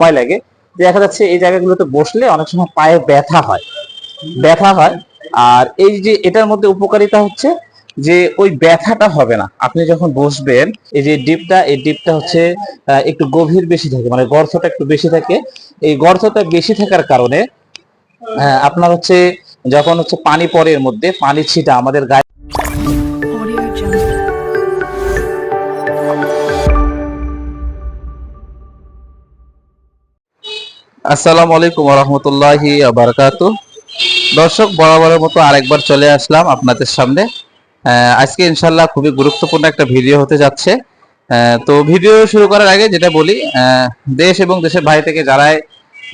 ভয় লাগে। দেখা যাচ্ছে এই জায়গাগুলোতে বসলে অনেক সময় পায়ে ব্যথা হয়। ব্যথা হয়। আর এই যে এটার মধ্যে উপকারিতা হচ্ছে যে ওই ব্যথাটা হবে না। আপনি যখন বসবেন এই যে ডিপটা এই ডিপটা হচ্ছে একটু গভীর বেশি থাকে মানে গর্তটা একটু বেশি থাকে। এই গর্তটা বেশি থাকার কারণে আহ, আপনার হচ্ছে যখন হচ্ছে পানি পরে এর মধ্যে পানি ছিটা আমাদের গায়ে আসসালামু আলাইকুম রহমতুল্লাহি বারাকাতু দর্শক, বরাবরের মতো আরেকবার চলে আসলাম আপনাদের সামনে। আজকে ইনশাল্লাহ খুবই গুরুত্বপূর্ণ একটা ভিডিও হতে যাচ্ছে। তো ভিডিও শুরু করার আগে যেটা বলি দেশ এবং দেশের বাইরে থেকে যারাই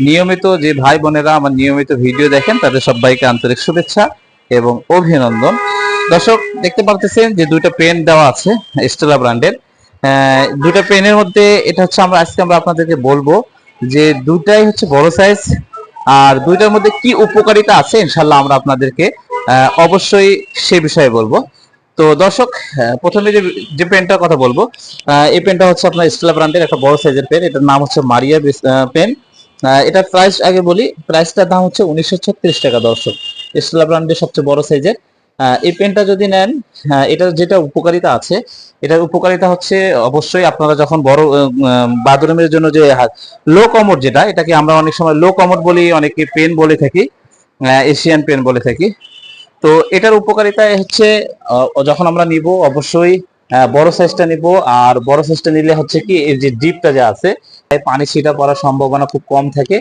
নিয়মিত যে ভাই বোনেরা আমার নিয়মিত ভিডিও দেখেন, তাদের সবাইকে আন্তরিক শুভেচ্ছা এবং অভিনন্দন। দর্শক, দেখতে পারতেছেন যে দুইটা পেন দেওয়া আছে স্টেলা ব্র্যান্ডের দুইটা পেনের মধ্যে এটা হচ্ছে আমরা, আজকে আমরা আপনাদেরকে বলব যে দুটাই হচ্ছে বড় সাইজ আর দুইটার মধ্যে কি উপকারিতা আছে ইনশাল্লাহ আমরা আপনাদেরকে অবশ্যই সে বিষয়ে বলব। তো দর্শক প্রথমে যে যে পেনটার কথা বলব এই পেনটা হচ্ছে আপনার স্টেলা ব্র্যান্ডের একটা বড় সাইজের পেন। এটার নাম হচ্ছে মারিয়া পেন এটার প্রাইস আগে বলি প্রাইসটার দাম হচ্ছে উনিশশো ছত্রিশ টাকা দর্শক। স্টেলা ব্র্যান্ডের সবচেয়ে বড় সাইজের এই পেনটা যদি নেন আহ, এটার যেটা উপকারিতা আছে এটার উপকারিতা হচ্ছে অবশ্যই আপনারা যখন বড় বাথরুমের জন্য যে লো কমোড যেটা এটাকে আমরা অনেক সময় লো কমোড বলি অনেকে পেন বলে থাকি এশিয়ান পেন বলে থাকি। তো এটার উপকারিতা হচ্ছে যখন আমরা নিব অবশ্যই বড় সাইজটা নিব আর বড় সাইজটা নিলে হচ্ছে কি এর যে ডিপটা যে আছে পানি ছিটা পড়ার সম্ভাবনা খুব কম থাকে।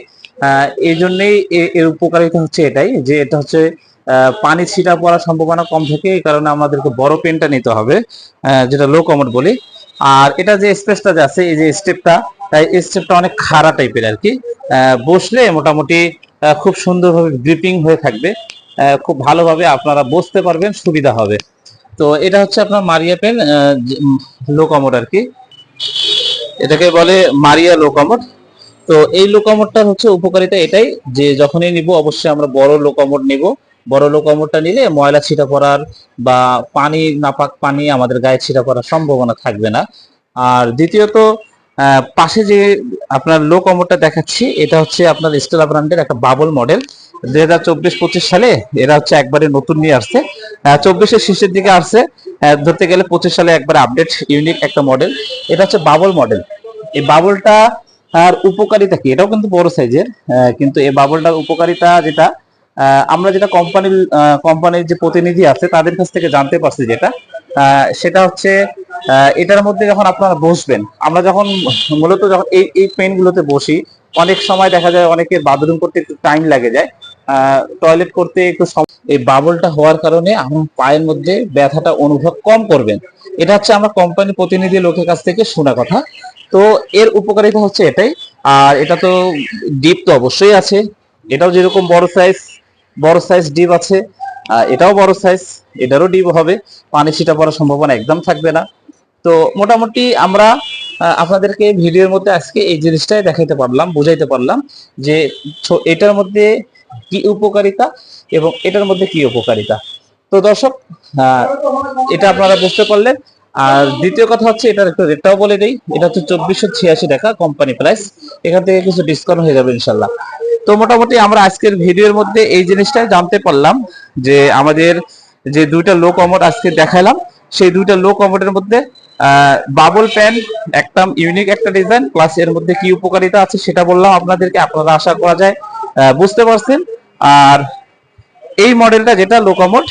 এই জন্যই এর উপকারিতা হচ্ছে এটাই যে এটা হচ্ছে পানি ছিটা পড়ার সম্ভাবনা কম থাকে, এই কারণে আমাদেরকে বড় পেনটা নিতে হবে যেটা লো কমোড বলি। আর এটা যে স্পেসটা যে আছে, এই যে স্টেপটা তাই স্টেপটা অনেক খাড়া টাইপের আর কি বসলে মোটামুটি খুব সুন্দরভাবে গ্রিপিং হয়ে থাকবে। খুব ভালোভাবে আপনারা বসতে পারবেন, সুবিধা হবে। তো এটা হচ্ছে আপনার মারিয়া পেন লো কমোড আর কি এটাকে বলে মারিয়া লো কমোড তো এই লোকমোটটার হচ্ছে উপকারিতা এটাই, যে যখনই নিব, অবশ্যই আমরা বড় লোকমোট নিব। বড় লোকমোটটা নিলে ময়লা ছিটা পড়ার বা পানি, নাপাক পানি আমাদের গায়ে ছিটা পড়ার সম্ভাবনা থাকবে না। আর দ্বিতীয়ত পাশে যে আপনার লো কমোডটা দেখাচ্ছি, এটা হচ্ছে আপনার স্টেলা ব্র্যান্ডের একটা বাবল মডেল দুই হাজার চব্বিশ পঁচিশ সালে এরা হচ্ছে একবারে নতুন নিয়ে আসছে। চব্বিশের শেষের দিকে আসছে। ধরতে গেলে পঁচিশ সালে একবার আপডেট ইউনিক একটা মডেল এটা হচ্ছে বাবল মডেল এই বাবলটা আর উপকারিতা কি? এটাও কিন্তু বড় সাইজের কিন্তু এই বাবলটার উপকারিতা যেটা আমরা যেটা কোম্পানির কোম্পানির যে প্রতিনিধি আছে, তাদের কাছ থেকে জানতে পারছি যেটা। সেটা হচ্ছে এটার মধ্যে যখন আপনারা বসবেন, আমরা যখন মূলত যখন এই এই পেন গুলোতে বসি, অনেক সময় দেখা যায় অনেকের বাথরুম করতে একটু টাইম লাগে যায়। টয়লেট করতে একটু এই বাবলটা হওয়ার কারণে আমার পায়ের মধ্যে ব্যথাটা অনুভব কম করবেন। এটা হচ্ছে আমরা কোম্পানি প্রতিনিধি লোকের কাছ থেকে শোনা কথা। তো এর উপকারিতা হচ্ছে এটাই। আর এটা তো ডিপ তো অবশ্যই আছে। এটাও যেরকম বড় সাইজ বড় সাইজ ডিপ আছে। এটাও বড় সাইজ এটারও ডিপ হবে। পানি ছিটা পড়ার সম্ভাবনা একদম থাকবে না। তো মোটামুটি আমরা আপনাদেরকে ভিডিওর মধ্যে আজকে এই জিনিসটাই দেখাইতে পারলাম, বুঝাইতে পারলাম যে এটার মধ্যে কি উপকারিতা এবং এটার মধ্যে কি উপকারিতা। তো দর্শক এটা আপনারা বুঝতে পারলেন। আর দ্বিতীয় কথা হচ্ছে, এটার একটু রেটটাও বলে দেই। এটা হচ্ছে চব্বিশশো ছিয়াশি টাকা কোম্পানি প্রাইস এখান থেকে কিছু ডিসকাউন্ট হয়ে যাবে, ইনশাল্লাহ। তো মোটামুটি আমরা আজকের ভিডিওর মধ্যে এই জিনিসটাই জানতে পারলাম যে আমাদের যে দুইটা লো কমোড আজকে দেখালাম সেই দুইটা লো কমোডের মধ্যে বাবল প্যান একটা ইউনিক একটা ডিজাইন প্লাস এর মধ্যে কি উপকারিতা আছে সেটা বললাম আপনাদেরকে, আপনারা আশা করা যায় বুঝতে পারছেন। আর এই মডেলটা যেটা লোকমোট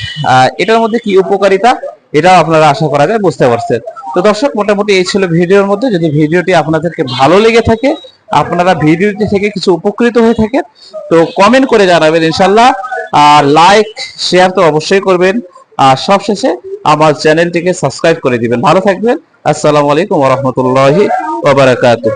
এটার মধ্যে কি উপকারিতা, এটাও আপনারা আশা করা যায়, বুঝতে পারছেন। তো দর্শক, মোটামুটি এই ছিল ভিডিওর মধ্যে। যদি ভিডিওটি আপনাদেরকে ভালো লেগে থাকে আপনারা ভিডিওটি থেকে কিছু উপকৃত হয়ে থাকেন, তো কমেন্ট করে জানাবেন ইনশাল্লাহ আর লাইক শেয়ার তো অবশ্যই করবেন, আর সবশেষে আমার চ্যানেলটিকে সাবস্ক্রাইব করে দিবেন। ভালো থাকবেন, আসসালামু আলাইকুম রহমতুল্লাহি ওবারাকাতুহ